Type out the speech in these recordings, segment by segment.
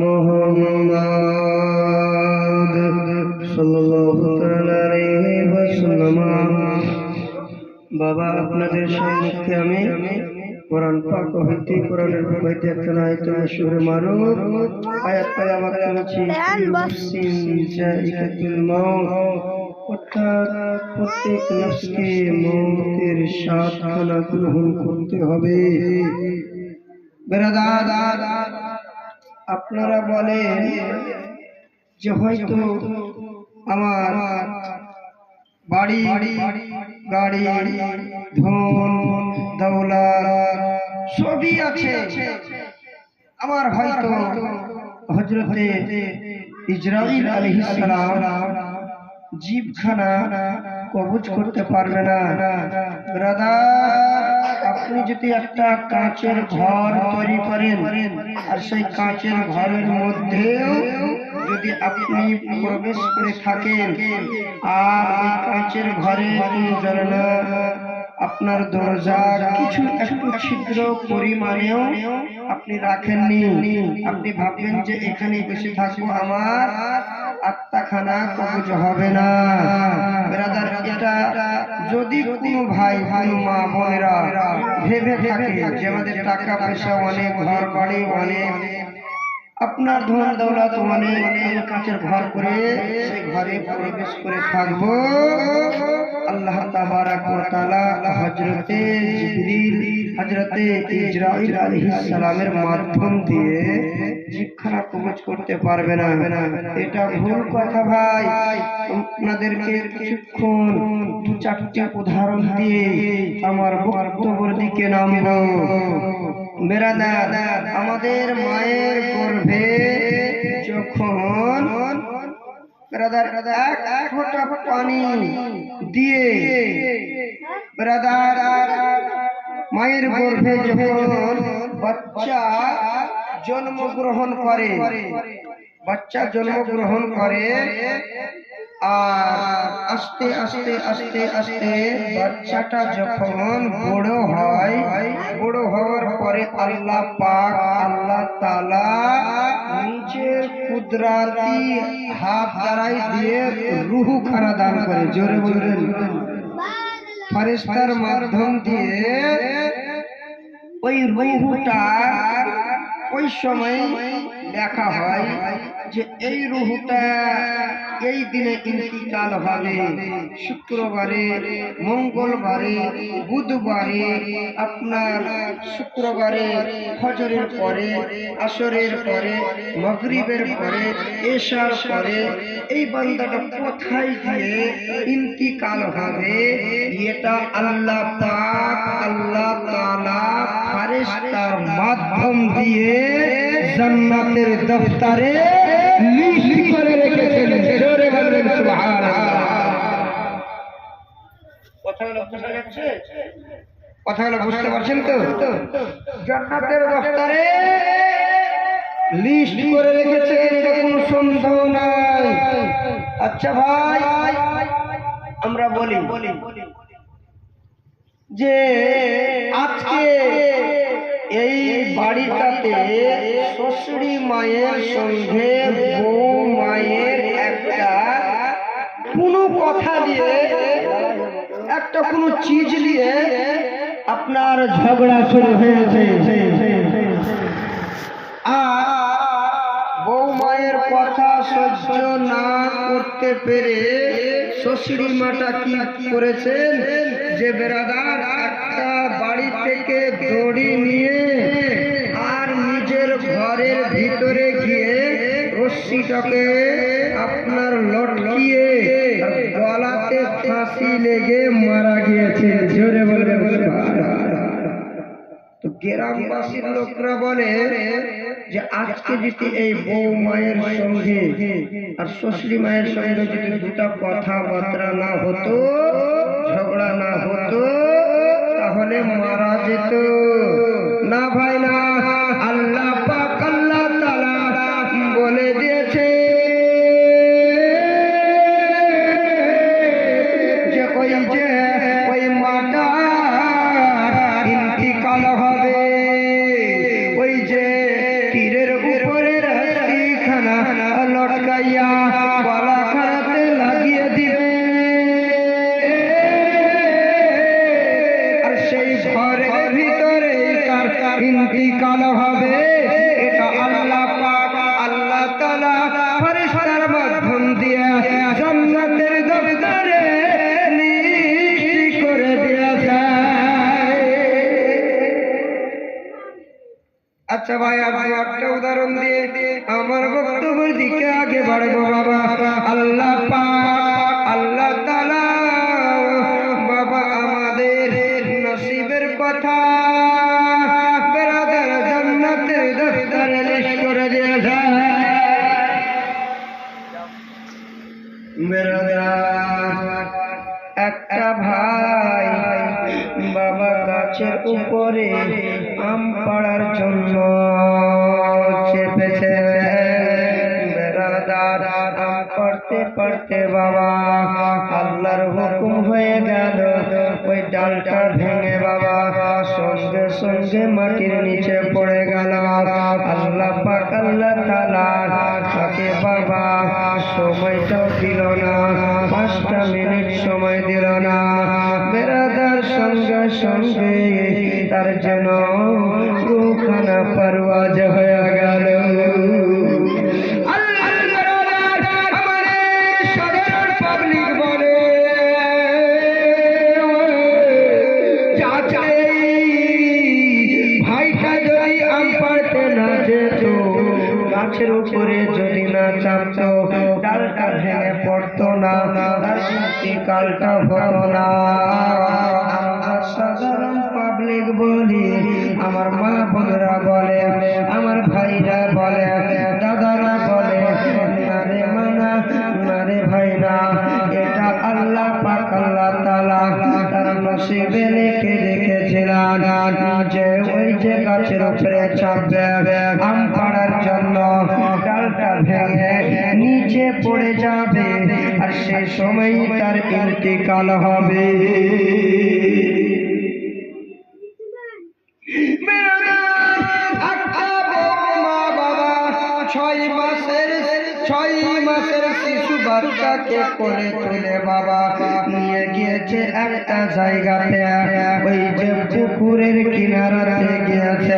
মোহাম্মদ সাল্লাল্লাহু আলাইহি ওয়াসাল্লাম। বাবা আপনাদের সম্মুখে আমি কোরআন পাক হইতে কোরআনের হইতে একটা আয়াত মাশহুর মারুফ আয়াত পাই আমার কাছে জাইকাতুল মউত। অর্থাৎ প্রত্যেক নফসকে মৌতের গ্রহণ করতে হবে। আপনারা বলেন যে হয়তো আমার বাড়ি, গাড়ি, ধন দৌলা সবই আছে। আমার হয়তো হজরতে ইজরাইল আলাইহিস সালাম জীবখানা কবজ করতে পারবে না। ব্রাদার আপনি যদি একটা কাঁচের ঘর তৈরি করেন, আর সেই কাঁচের ঘরের মধ্যেও যদি আপনি প্রবেশ করে থাকেন, আর ওই কাঁচের ঘরে আপনার দরজা কিছু একটু ছিদ্র পরিমাণেও আপনি রাখেননি, আপনি ভাববেন যে এখানে বসে থাকব আমার আত্মাখানা কবজ হবে না। যদি কোনো ভাই ভাই মা, বোনেরা ভেবে থাকে যে আমাদের টাকা পয়সা অনেক, ঘর বাড়ি অনেক, আপনার ধন দৌলত অনেক কাঁচের ঘর করে সেই ঘরে প্রবেশ করে থাকব, আল্লাহ তাবারাক ওয়া তাআলা হযরতে জিবরিল, হযরতে ইজরাইল আলাইহিস সালামের মাধ্যম দিয়ে জীবখানা কবজ করতে পারবে না। এটা ভুল কথা ভাই। আপনাদেরকে কিছুক্ষণ দু চারটি উদাহরণ দিয়ে আমার বক্তব্যের দিকে নামবো। বেরাদার আমাদের মায়ের গর্ভে যখন ব্রাদার এক ফোঁটা পানি দিয়ে ব্রাদার মায়ের গর্ভে যখন বাচ্চা জন্মগ্রহণ করে। বাচ্চা জন্মগ্রহণ করে আর আস্তে আস্তে আস্তে আস্তে বাচ্চাটা যখন বড় হয়, বড় হওয়ার পরে আল্লাহ পাক, আল্লাহ তালা নিজের কুদরাতি হাত দ্বারাই দিয়ে রুহু খানা দান করে। জোরে বলবেন। ফারেস্তার মাধ্যম দিয়ে ওই রুহুটা ওই সময় দেখা হয় যে এই রুহুটা এই দিনে ইন্তিকাল হবে। শুক্রবারে, মঙ্গলবারে, বুধবারে, আপনার শুক্রবারে, ফজরের পরে, আসরের পরে, মগরিবের পরে, এশার পরে, এই বান্দাটা কোথায় গিয়ে ইন্তিকাল হবে? এটা আল্লাহ পাক, আল্লাহ তাআলা ফারেশতার মাধ্যম দিয়ে জান্নাতের দফতরে রেখেছেন জোরে বলবেন সুবহানাল্লাহ। কথাগুলো বোঝা যাচ্ছে? কথাগুলো বুঝতে পারছেন তো? জান্নাতের দফতরে লিস্ট করে রেখেছে এটা কোনো সন্দেহ নাই। আচ্ছা ভাই আমরা বলি যে আজকে এই বাড়িটাতে শ্বশুরি মায়ের সঙ্গে বউ মায়ের একটা কোনো কথা দিয়ে, একটা কোনো চিজ দিয়ে আপনার ঝগড়া শুরু হয়েছে। আর বউ মায়ের কথা সহ্য না করতে পেরে শ্বশুরি মাটা কি করেছেন? যে একটা বাড়ি থেকে দড়ি নিয়ে আর নিজের ঘরের ভিতরে গিয়ে রশ্মিটাকে আপনার লটকিয়ে গলাতে ফাঁসি লেগে মারা গিয়েছে। জোরে বলবে। তো গ্রামবাসীর লোকরা বলে যে, আজকে যদি এই বউ মায়ের সঙ্গে আর শ্বশুরি মায়ের সঙ্গে যদি দুটা কথাবার্তা না হতো, ঝগড়া না হতো তাহলে মারা যেত না ভাই না আল্লাহ পাক আচ্ছা ভাই আমি একটা উদাহরণ দিয়ে, আমার বক্তব্যের দিকে আগে বাড়বো বাবা। আল্লাহ পাক, আল্লাহ তাআলা বাবা আমাদের নসিবের কথা একটা ভাই বাবা গাছের উপরে আম পাড়ার জন্য চেপেছে। পড়তে পড়তে বাবা, আল্লাহর হুকুম হয়ে গেল। ওই ডালটা ভেঙে বাবা, সঙ্গে সঙ্গে মাটির নিচে পড়ে গেল। আল্লাহ পাক, আল্লাহ তালা তাকে বাবা সময়টাও দিল না, পাঁচটা মিনিট সময় দিল না। বেড়াদার সঙ্গে সঙ্গে তার যেন রুখানা পারওয়াজ হয়ে গেল। উপরে যদি না চাপতো, ডালটা ভেঙে পড়তো না কালটা হতো না। সাধারণ পাবলিক বলি। আমার মা বোনরা বলে, আমার ভাইরা বলে, দাদারা বলে, নারে মানা, নারে ভাইরা, এটা আল্লাহ পাক, আল্লাহ তাআলা তার নসিবে লিখে রেখেছিলেন। যে ওই যে গাছের উপরে চাপবে, আম পাড়ার জন্য ডালটা ভেঙে নিচে পড়ে যাবে, আর সে সময় তার ইন্তিকাল হবে। বাচ্চাকে কোলে তুলে বাবা নিয়ে গিয়েছে একটা জায়গাতে। ওই যে পুকুরের কিনারাতে গিয়েছে।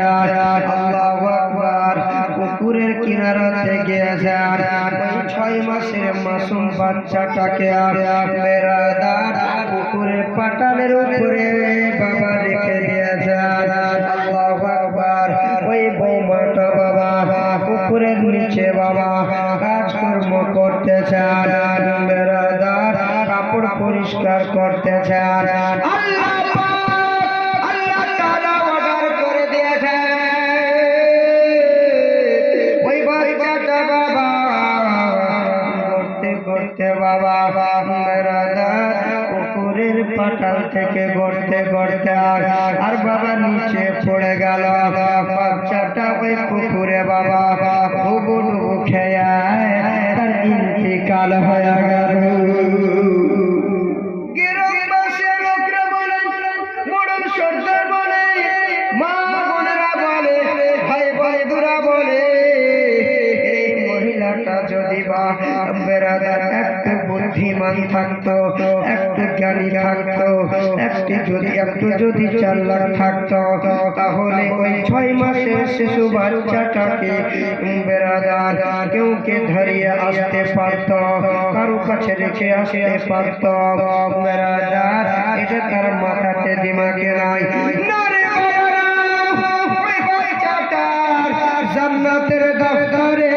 পুকুরের কিনারাতে গিয়েছে। ওই ছয় মাসের মাসুম বাচ্চাটাকে বেড়াদার পুকুরের পাটালের উপরে। বাবা পুকুরের নিচে বাবা কাজকর্ম করতেছে বেড়াদার কাপড় পরিষ্কার আল্লাহ আল্লাহ করতে করতে পুকুরের পাটাল থেকে গড়তে গড়তে আর বাবা নিচে পড়ে গেল। ওই পুকুরে বাবা ডুবু ডুবু খেয়ে তার ইন্তিকাল হয়ে গেল যদি চাল্লাক থাকতো। তাহলে ওই ছয় মাসের শিশু বাচ্চাটাকে বেড়াদার কেউ কে ধরিয়ে আসতে পারত, কারও কাছে রেখে আসতে পারত। বেড়াদার তার মাথাতে দিমাগে নাই। জান্নাতের দফতরে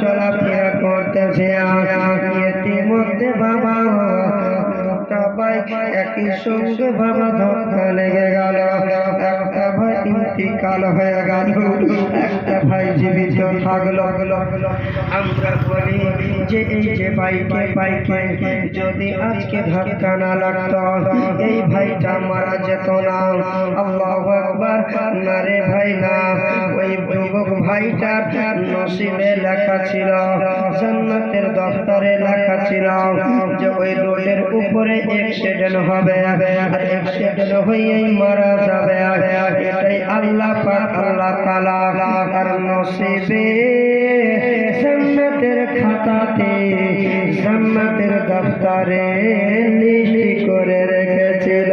চলাফেরা করতেছি ইতিমধ্যে বাবা বাইক একই সঙ্গে বাবা লেগে গেল। একটা ভাই হয়ে গেল। একটা ভাই জীবিত থাকল। আমরা বলি যে এই যে বাইকে বাইকে যদি আজকে ধাক্কা না এই ভাইটা মারা যেত না। আল্লাহ একবার না রে ভাই, না। ওই যুবক ভাইটার নসিবে লেখা ছিল, জান্নাতের দফতরে লেখা ছিল যে ওই রোডের উপরে অ্যাক্সিডেন্ট হবে অ্যাক্সিডেন্ট হয়েই মারা যাবে। এটাই আল্লাহ পাক, আল্লাহ তাআলা আর নসিবে জান্নাতের খাতাতে, জান্নাতের দফতরে লিস্ট করে রেখেছিল।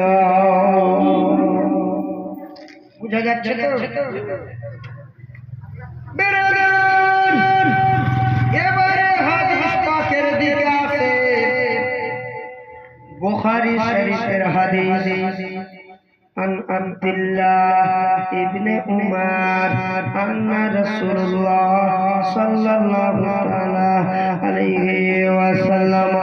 বুঝা যাচ্ছে তো বেরাদার, এবারে হাদিস পাকের দিকে আসে বুখারী শরীফের হাদিস عن عبد الله ابن عمر أن رسول الله صلى الله تعالى عليه وسلم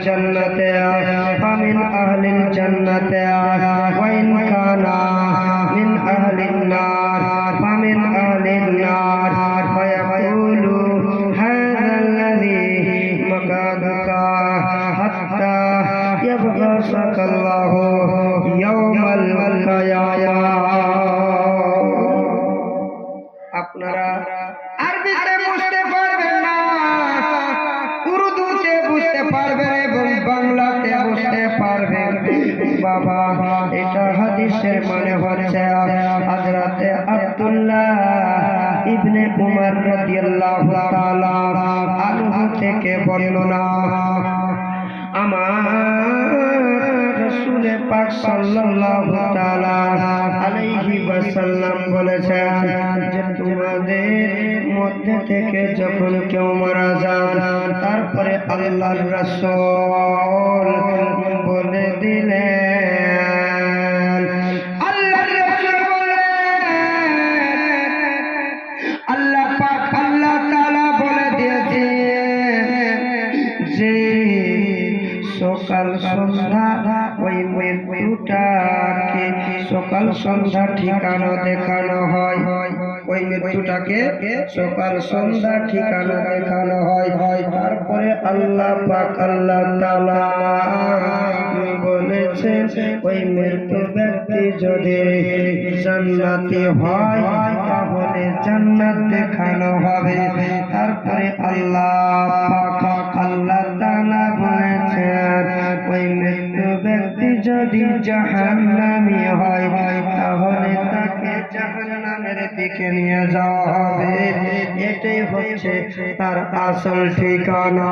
الجنة فمن أهل الجنة وإن كان من أهل النار، فمن أهل النار فيقول هذا الذي مقعدك حتى يبغسك الله. আনহু থেকে বর্ণনা আমার শুনে পাক সাল্লাল্লাহু তাআলা আলাইহি ওয়াসাল্লাম বলেছেন যে তোমাদের মধ্যে থেকে যখন কেউ মারা যান, তারপরে আল্লাহর রাসূল বলে দিলেন সকাল সন্ধ্যা ওই মৃত্যুটাকে সকাল সন্ধ্যা ঠিকানা দেখানো হয়। ওই মৃত্যুটাকে সকাল সন্ধ্যা ঠিকানা দেখানো হয়। হয় তারপরে আল্লাহ পাক আল্লাহ তাআলা বলেছেন, ওই মৃত্যু ব্যক্তি যদি জান্নাতি হয়, তাহলে জান্নাত দেখানো হবে। তারপরে আল্লাহ আল্লাহ তাআলা বলেছেন যদি জাহান্নামি হয়, তাহলে তাকে জাহান্নামের দিকে নিয়ে যাওয়া হবে। এটাই হচ্ছে তার আসল ঠিকানা।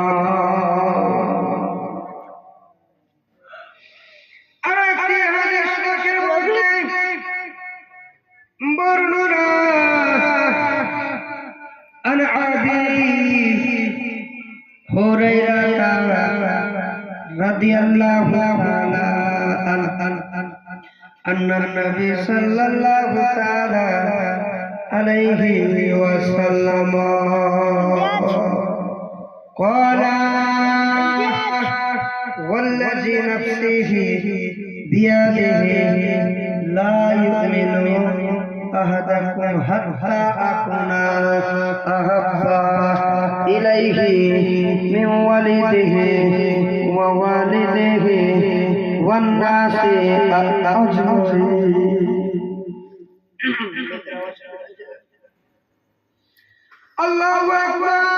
বর্ণনা أن النبي صلى الله تعالى عليه وسلم قال والذي نفسه بيده لا يؤمن أحدكم حتى أكون أحب إليه من والده ووالده. والناس أجمعين الله أكبر